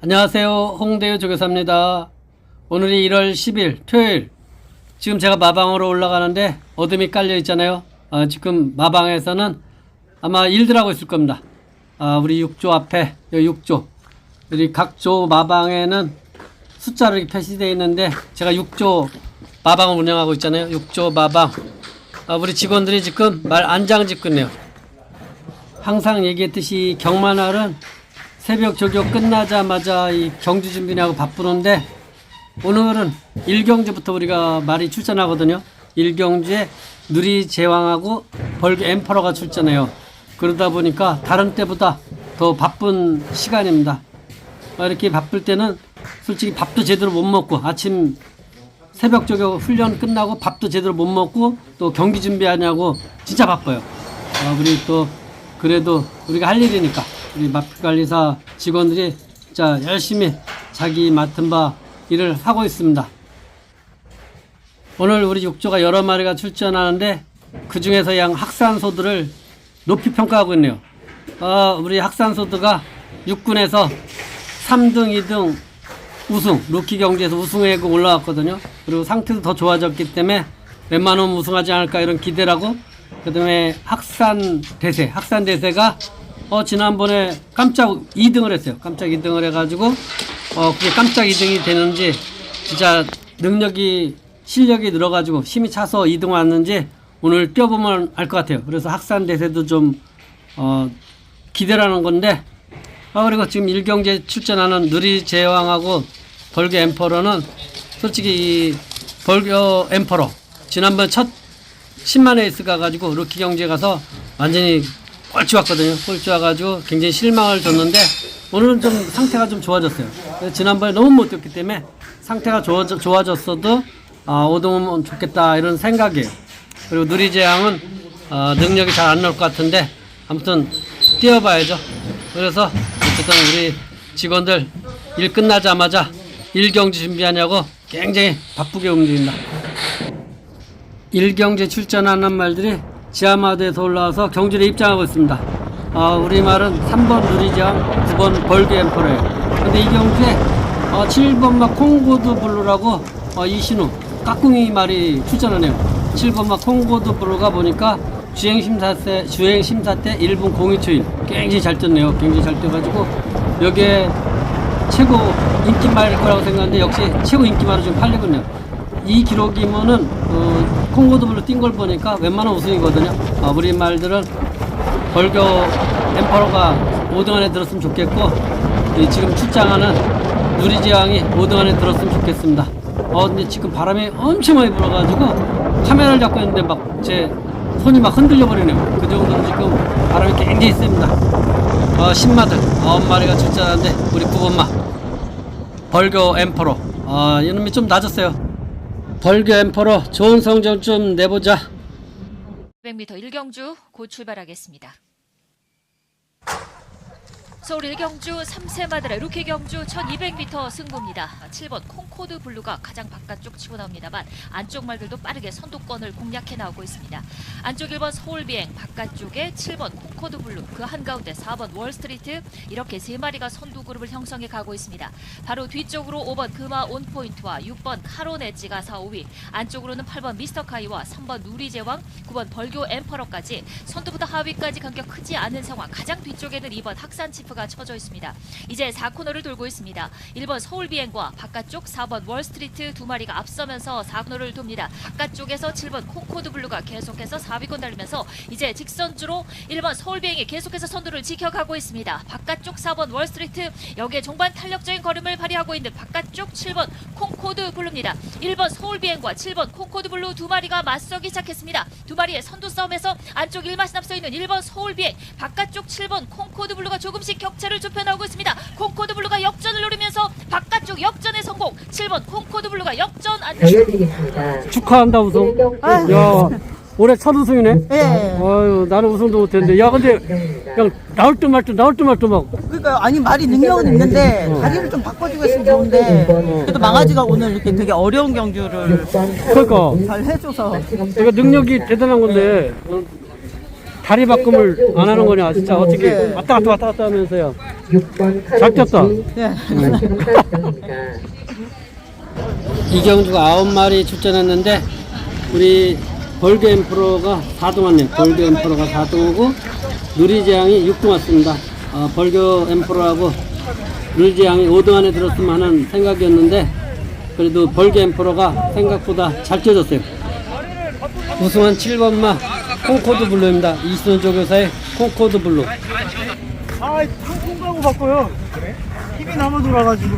안녕하세요. 홍대유 조교사입니다. 오늘이 1월 10일 토요일. 지금 제가 마방으로 올라가는데 어둠이 깔려 있잖아요. 아, 지금 마방에서는 아마 일들 하고 있을 겁니다. 아, 우리 6조 앞에 여기 6조. 우리 각조 마방에는 숫자로 이렇게 표시되어 있는데 제가 6조 마방을 운영하고 있잖아요. 6조 마방. 아, 우리 직원들이 지금 말 안장 짓고 있네요. 항상 얘기했듯이 경마날은 새벽 조교 끝나자마자 이 경주 준비하고 바쁘는데 오늘은 일경주부터 우리가 말이 출전하거든요. 일경주에 누리 제왕하고 벌교 엠퍼러가 출전해요. 그러다 보니까 다른 때보다 더 바쁜 시간입니다. 아, 이렇게 바쁠 때는 솔직히 밥도 제대로 못 먹고 아침 새벽 조교 훈련 끝나고 밥도 제대로 못 먹고 또 경기 준비하냐고 진짜 바빠요. 아, 우리 또 그래도 우리가 할 일이니까 우리 마피관리사 직원들이 진짜 열심히 자기 맡은 바 일을 하고 있습니다. 오늘 우리 육조가 여러 마리가 출전하는데 그 중에서 양 학산소들을 높이 평가하고 있네요. 아, 우리 학산소드가 육군에서 3등, 2등 우승, 루키 경기에서 우승하고 올라왔거든요. 그리고 상태도 더 좋아졌기 때문에 웬만하면 우승하지 않을까 이런 기대라고 그 다음에 학산 대세, 학산 대세가 어, 지난번에 깜짝 2등을 했어요. 깜짝 2등을 해가지고 어, 그게 깜짝 2등이 되는지 진짜 능력이 실력이 늘어가지고 힘이 차서 2등 왔는지 오늘 뛰어보면 알 것 같아요. 그래서 학산 대세도 좀 어, 기대라는 건데 아 그리고 지금 일경제 출전하는 누리 제왕하고 벌교 엠퍼러는 솔직히 이 벌교 엠퍼러 지난번 첫 10만 에이스 가가지고 루키 경제 가서 완전히 꼴찌 왔거든요. 꼴찌 와가지고 굉장히 실망을 줬는데 오늘은 좀 상태가 좀 좋아졌어요. 지난번에 너무 못 뛰었기 때문에 상태가 좋아져, 좋아졌어도 아, 5등은 좋겠다 이런 생각이에요. 그리고 누리제왕은 어, 능력이 잘 안 나올 것 같은데 아무튼 뛰어봐야죠. 그래서 어쨌든 우리 직원들 일 끝나자마자 일경지 준비하냐고 굉장히 바쁘게 움직인다. 일경제 출전하는 말들이 지하마드에서 올라와서 경주에 입장하고 있습니다. 어, 우리말은 3번 누리장, 9번 벌교 엠퍼러예요. 근데 이 경주에 어, 7번 막 콩고드 블루라고 어, 이신우 까꿍이 말이 출전하네요. 7번 막 콩고드 블루가 보니까 주행 심사 때 주행 심사 때 1분 02초일 굉장히 잘 뛰었네요. 굉장히 잘 뛰어가지고 여기에 최고 인기 말일 거라고 생각하는데 역시 최고 인기말로 지금 팔리고 있네요. 이 기록이면은 어, 콩고드블로 뛴 걸 보니까 웬만한 우승이거든요. 아, 우리 말들은 벌교 엠퍼러가 5등 안에 들었으면 좋겠고 이 지금 출장하는 누리지왕이 5등 안에 들었으면 좋겠습니다. 어 근데 지금 바람이 엄청 많이 불어가지고 카메라를 잡고 있는데 막 제 손이 막 흔들려 버리네요. 그 정도로 지금 바람이 굉장히 셉니다. 어, 10마들 9마리가 출전하는데 우리 9번마 벌교 엠퍼러 아 이놈이 좀 낮았어요. 벌교 엠퍼러 좋은 성적 좀 내보자. 100m 일경주 곧 출발하겠습니다. 서울 일경주 3세 마드라 루키 경주 1200m 승부입니다. 7번 콩코드 블루가 가장 바깥쪽 치고 나옵니다만 안쪽 말들도 빠르게 선두권을 공략해 나오고 있습니다. 안쪽 1번 서울 비행 바깥쪽에 7번 콩코드 블루 그 한가운데 4번 월스트리트 이렇게 세 마리가 선두 그룹을 형성해 가고 있습니다. 바로 뒤쪽으로 5번 금화 온포인트와 6번 카론 엣지가 4, 5위 안쪽으로는 8번 미스터 카이와 3번 누리 제왕 9번 벌교 엠퍼러까지 선두부터 하위까지 간격 크지 않은 상황 가장 뒤쪽에는 2번 학산 치프가 쳐져 있습니다. 이제 4코너를 돌고 있습니다. 1번 서울 비행과 바깥쪽 4번 월스트리트 두 마리가 앞서면서 4코너를 돕니다. 바깥쪽에서 7번 콩코드 블루가 계속해서 4위권 달리면서 이제 직선주로 1번 서울 비행이 계속해서 선두를 지켜가고 있습니다. 바깥쪽 4번 월스트리트 여기에 종반 탄력적인 걸음을 발휘하고 있는 바깥쪽 7번 콩코드 블루입니다. 1번 서울 비행과 7번 콩코드 블루 두 마리가 맞서기 시작했습니다. 두 마리의 선두 싸움에서 안쪽 1마신 앞서 있는 1번 서울 비행 바깥쪽 7번 콩코드 블루가 조금씩 격차를 좁혀 나오고 있습니다. 콩코드 블루가 역전을 노리면서 바깥쪽 역전의 성공 7번 콩코드 블루가 역전 안 알려드리겠습니다. 축하한다 우승. 야 올해 첫 우승이네. 예. 아유 나는 우승도 못했는데 야 근데 그냥 나올 때말때 나올 때말때막 그러니까 아니 말이 능력은 있는데 다리를 좀 바꿔주고 했으면 좋은데 그래도 망아지가 오늘 이렇게 되게 어려운 경주를 그러니까 잘 해줘서 내가 능력이 대단한 건데 어, 다리 바꿈을 안 하는 거냐 진짜 어떻게 네. 왔다 갔다 왔다 갔다 하면서요 6번 잘 뛰었다. 네. 이경주가 아홉 마리 출전했는데 우리 벌교 엠프로가 4등 왔네요. 벌교 엠프로가 4등 오고 누리지양이 6등 왔습니다. 어, 벌교 엠프로하고 누리지양이 5등 안에 들었으면 하는 생각이었는데 그래도 벌교 엠프로가 생각보다 잘 뛰어졌어요. 우승한 7번마 콩코드 블루입니다. 이순 조 교사의 콩코드 블루. 아, 탕콩 가고 바꿔요. 힘이 남아 돌아가지고.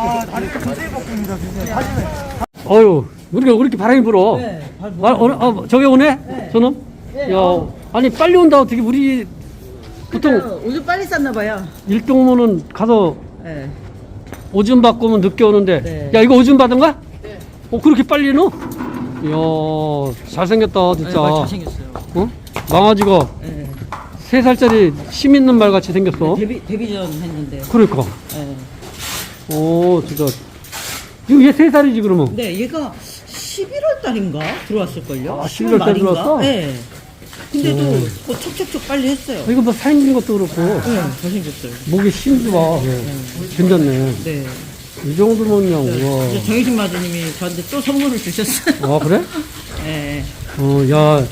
아, 다리가 굉장히 어유 우리가 왜 이렇게 바람이 불어? 네, 발 아, 어, 어, 저기 오네? 저놈? 야, 아니 빨리 온다 어떻게 우리 보통 오줌 빨리 쌌나 봐요. 일등 오면은 가서 네. 오줌 받고 오면 늦게 오는데 네. 야 이거 오줌 받은 거야? 어 그렇게 빨리 넣어? 이야 잘생겼다 진짜 네, 말 잘생겼어요. 어? 망아지가 네. 세 살짜리 심 있는 말 같이 생겼어 데뷔 데뷔전 했는데. 그러니까 네. 오 진짜 이거 얘 세 살이지 그러면 네, 얘가 11월 달인가 들어왔을걸요? 아, 11월 달 들어왔어? 네. 근데도 뭐 척척척 빨리 했어요. 이거 뭐 생긴 것도 그렇고 네, 잘생겼어요. 목에 심도 봐 괜찮네 네. 이 정도면 그냥 우와 이제 정혜신 마주님이 저한테 또 선물을 주셨어요. 아 그래? 네. 어, 야,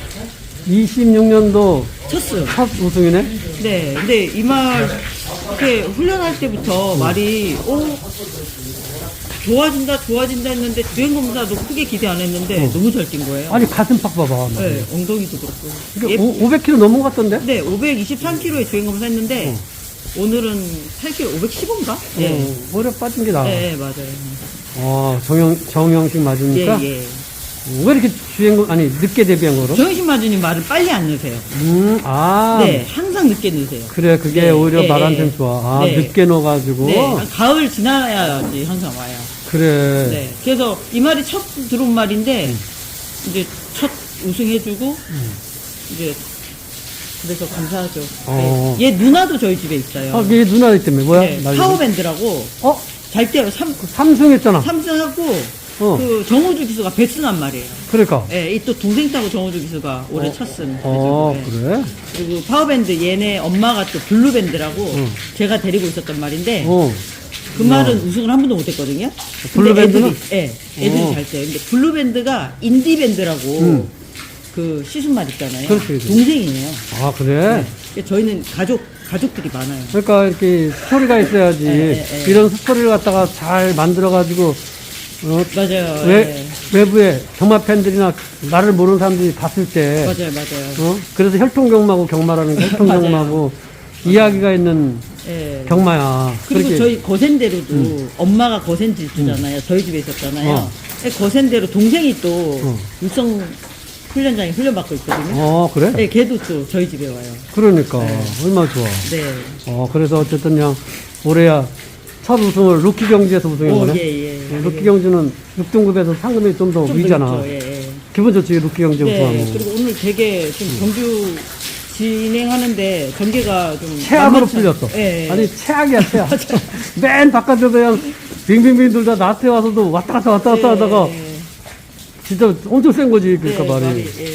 26년도 쳤어요. 첫 우승이네? 네. 근데 이 말, 이렇게 훈련할 때부터 말이, 오, 좋아진다, 좋아진다 했는데 주행 검사도 크게 기대 안 했는데 너무 잘 뛴 거예요. 아니, 가슴팍 봐봐. 네, 엉덩이도 그렇고. 이게 예, 오, 500kg 넘은 것 같던데? 네, 523kg에 주행 검사 했는데, 오늘은 8kg, 515인가? 예. 어, 오래 빠진 게 나아. 네, 맞아요. 어, 정형, 정형식 예, 맞으니까? 예. 어, 왜 이렇게 주행, 아니, 늦게 데뷔한 거로? 정혜신 마주님 말을 빨리 안 넣으세요. 음, 아. 네, 항상 늦게 넣으세요. 그래, 그게 네, 오히려 네, 말한테 네. 좋아. 아, 네. 늦게 넣어가지고. 네, 가을 지나야지 항상 와요. 그래. 네. 그래서 이 말이 첫 들어온 말인데 음. 이제 첫 우승해주고 이제 그래서 감사하죠. 어. 네. 얘 누나도 저희 집에 있어요. 아, 얘 누나 때문에 뭐야? 네. 파워밴드라고 어? 잘 때요. 삼 삼승 했잖아. 삼승하고 어. 그 정호주 기수가 배승한 말이에요. 그러니까. 예, 이 또 동생 타고 정호주 기수가 올해 쳤음. 어, 그래? 그리고 파워밴드 얘네 엄마가 또 블루밴드라고 응. 제가 데리고 있었던 말인데 어. 그 말은 우승을 한 번도 못했거든요. 근데 블루밴드는? 애들이, 예, 애들이 어. 잘 때. 근데 블루밴드가 인디밴드라고 음. 그 시즌말 있잖아요. 그렇지, 그렇지. 동생이에요. 아, 그래? 네. 저희는 가족 가족들이 많아요. 그러니까 이렇게 스토리가 있어야지 예, 예, 예. 이런 스토리를 갖다가 잘 만들어가지고 어, 맞아요. 외, 예. 외부에 경마 팬들이나 나를 모르는 사람들이 봤을 때 맞아요, 맞아요. 어? 그래서 혈통경마고 경마라는 게 혈통경마고 이야기가 있는 예. 경마야 그리고 그렇게- 저희 거센대로도 엄마가 거센 질주잖아요. 저희 집에 있었잖아요. 어. 예, 거센대로 동생이 또 어. 육성 훈련장에 훈련받고 있거든요. 어 그래? 네, 걔도 또 저희 집에 와요. 그러니까 네. 얼마나 좋아 네. 어 그래서 어쨌든 그냥 올해야 첫 우승을 루키 경주에서 우승한 오, 거네 예, 예. 루키 경주는 6등급에서 상금이 좀 더 좀 위잖아 그렇죠. 예, 예. 기분 좋지 루키 경주 네, 우승하면 그리고 오늘 되게 좀 경주 진행하는데 전개가 좀 최악으로 만만치 풀렸어. 않- 예, 예. 아니 최악이야 최악. 맨 바깥에서 그냥 빙빙빙 돌다 나한테 와서도 왔다 갔다 왔다 갔다 예, 하다가 예, 진짜 엄청 센 거지 그러니까 예, 말이. 예.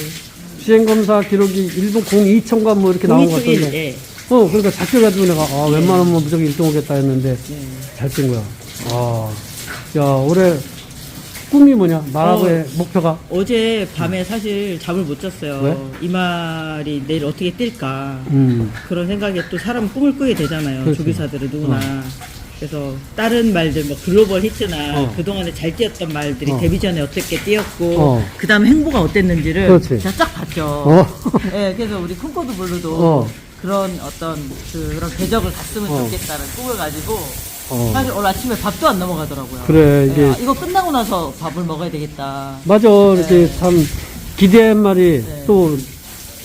시행 검사 기록이 1분 02천가 뭐 이렇게 나온 것 021, 같던데. 예. 어 그러니까 잘 뛰어가지고 내가 아 웬만하면 무조건 1등 오겠다 했는데 네. 잘뛴 거야. 아, 야 올해 꿈이 뭐냐? 나라고의 목표가 어제 밤에 사실 잠을 못 잤어요. 왜? 이 말이 내일 어떻게 뛸까 음 그런 생각에 또 사람 꿈을 꾸게 되잖아요. 그렇지. 조교사들은 누구나. 그래서 다른 말들 뭐 글로벌 히트나 어. 그동안에 잘 뛰었던 말들이 어. 데뷔 전에 어떻게 뛰었고 어. 그다음 행보가 어땠는지를 그렇지. 제가 쫙 봤죠. 어. 네, 그래서 우리 콩코드 블루도 어. 그런 어떤 그런 궤적을 갔으면 어. 좋겠다는 꿈을 가지고 어. 사실 오늘 아침에 밥도 안 넘어가더라고요. 그래, 이게- 네, 아, 이거 끝나고 나서 밥을 먹어야 되겠다. 맞아 이렇게 네. 참 기대한 말이 네. 또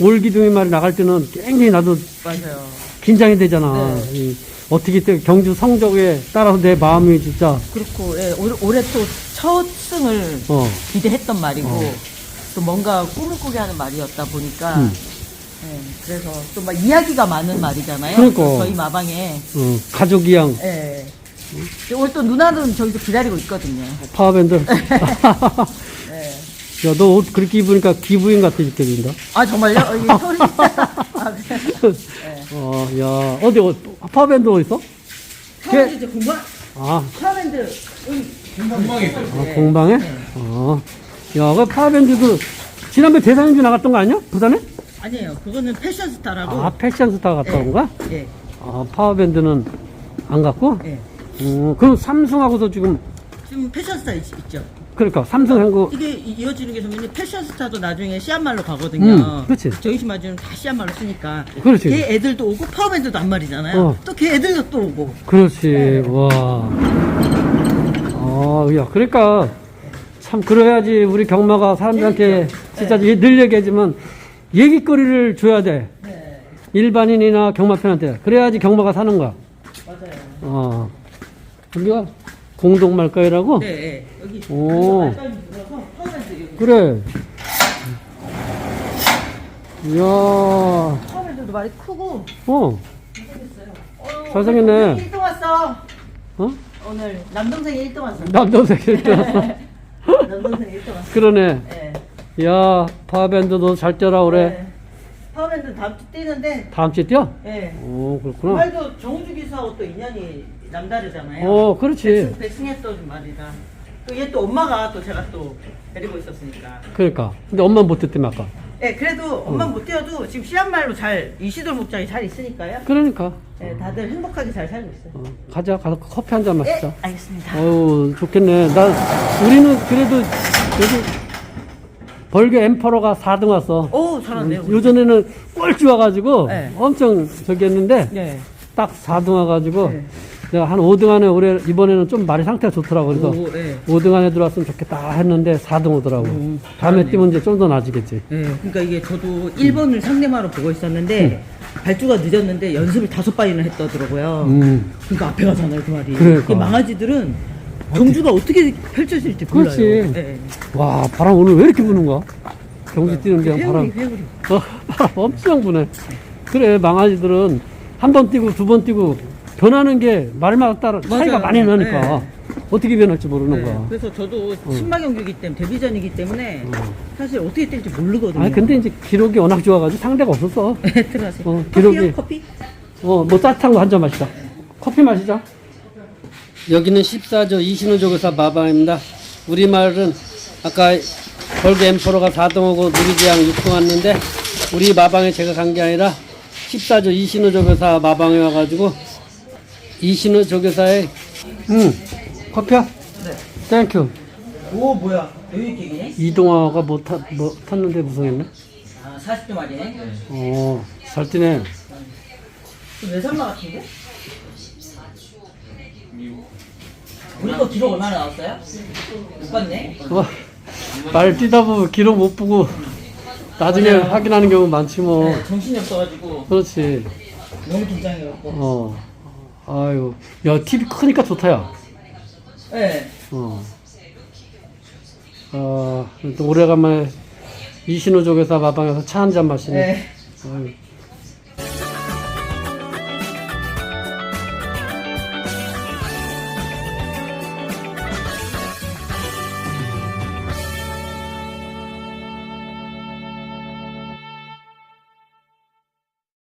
올 기둥이 말이 나갈 때는 굉장히 나도 맞아요. 긴장이 되잖아. 네. 이 어떻게 때 경주 성적에 따라서 내 마음이 진짜 그렇고 예, 올해, 올해 또 첫 승을 어 기대했던 말이고 어. 또 뭔가 꿈을 꾸게 하는 말이었다 보니까 음. 예, 그래서 또 막 이야기가 많은 말이잖아요. 그러니까. 저희 마방에 어, 가족 이양 예, 오늘 또 누나는 저기서 기다리고 있거든요. 파워밴드. 네. 야, 너 옷 그렇게 입으니까 기부인 같아 죽겠는다. 아 정말요? 어, 이게 소리. 아, 그래. 어, 야, 어디, 어, 파워밴드 어디 있어? 파워밴드 이제 공방. 아, 파워밴드 여기 아, 공방에? 어. 야, 그 파워밴드도 지난번에 대상인주 나갔던 거 아니야? 부산에? 아니에요. 그거는 패션 스타라고. 아, 패션 스타 갔다 온 거야? 예. 아, 파워밴드는 안 갔고? 예. 음, 그럼 삼성하고도 지금, 지금 패션 스타 있, 있죠. 그러니까 삼성하고, 이게 이- 이어지는 게 선배님 패션 스타도 나중에 시안말로 가거든요. 음, 그치. 저희 집 마주는 다 시안말로 쓰니까. 그렇지. 걔 애들도 오고 파워밴드도 안 말이잖아요. 어. 또걔 애들도 또 오고. 그렇지, 와. 아, 야, 그러니까, 참, 그래야지 우리 경마가 사람들한테 진짜 늘 얘기하지만, 얘기거리를 줘야 돼. 네. 일반인이나 경마편한테. 그래야지 경마가 사는 거야. 맞아요. 어. 여기가 공동말가이라고? 네, 네. 여기 오. 들어서 여기. 그래. 이야, 파워밴드도 말이 크고. 어, 어, 잘생겼네. 오늘 1등 왔어. 어? 오늘 남동생이 1등 왔어. 남동생 일등 남동생이 1등 왔어. 그러네. 네. 야, 파워밴드도 잘 뛰라 그래. 네. 파워밴드 다음 주 뛰는데. 다음 주에 뛰어? 예. 오, 그 그렇구나. 말도 정우주 기사하고 또 인연이 남다르잖아요. 어, 그렇지. 배승했던 말이다. 또 얘 또 엄마가 또 제가 또 데리고 있었으니까. 그러니까. 근데 엄마 못 뛰었다며, 아까. 예, 그래도 엄마 못 뛰어도 지금 씨앗말로 잘 이시돌 목장이 잘 있으니까요. 그러니까. 예, 다들 행복하게 잘 살고 있어요. 어, 가자, 가서 커피 한 잔 마시자. 예, 알겠습니다. 어우, 좋겠네. 나, 우리는 그래도, 여기, 벌교 엠퍼러가 4등 왔어. 오, 잘하네요. 우리. 요전에는 꼴찌 와가지고 네. 엄청 저기 했는데 네. 딱 4등 와가지고 네. 내가 한 5등 안에 올해 이번에는 좀 말이 상태가 좋더라고 그래서 오, 예. 5등 안에 들어왔으면 좋겠다 했는데 4등 오더라고 음, 다음에 잘하네요. 뛰면 이제 좀 더 나아지겠지 예, 그러니까 이게 저도 1번을 상대마로 보고 있었는데 발주가 늦었는데 연습을 다섯 번이나 했더라고요. 음 그러니까 앞에 가잖아요, 그 말이. 그러니까. 망아지들은 경주가 어떻게 펼쳐질지 몰라요. 그렇지. 예. 와 바람 오늘 왜 이렇게 부는 거야 경주 뛰는데 회오리, 바람 회오리. 어, 바람 엄청 부네 그래 망아지들은 한 번 뛰고 두 번 뛰고 변하는 게 말마다 따라 차이가 맞아요. 많이 나니까 네. 어떻게 변할지 모르는 네, 거야 그래서 저도 신마 경기이기 때문에 데뷔전이기 때문에 사실 어떻게 뛸지 모르거든요. 아 근데 이제 기록이 워낙 좋아가지고 상대가 없었어. 들어가세요. 어, 커피요? 기록이- 커피? 어, 뭐 따뜻한 거 한 잔 마시자. 커피 마시자. 여기는 14조 이신호조교사 마방입니다. 우리 마을은 아까 벌교 엠퍼로가 4등 오고 누리지양 6등 왔는데 우리 마방에 제가 간 게 아니라 14조 이신호조교사 마방에 와가지고 이신호조교사의 음 커피야? 네. 땡큐. 오 뭐야? 여유 있게 이동화가 뭐, 타, 뭐 탔는데 무성했네? 아 40점 아니네. 어, 잘 뛰네. 외산마 같은데? 우리 거 기록 얼마나 나왔어요? 못 봤네. 어, 말 뛰다 보면 기록 못 보고 나중에 맞아요. 확인하는 경우 많지 뭐. 네, 정신이 없어가지고 그렇지. 너무 긴장해갖고. 어. 아유. 야, TV 크니까 좋다, 야. 네. 어. 아, 또 오래간만에 이신호 쪽에서 마방에서 차 한 잔 마시네. 네. 아유,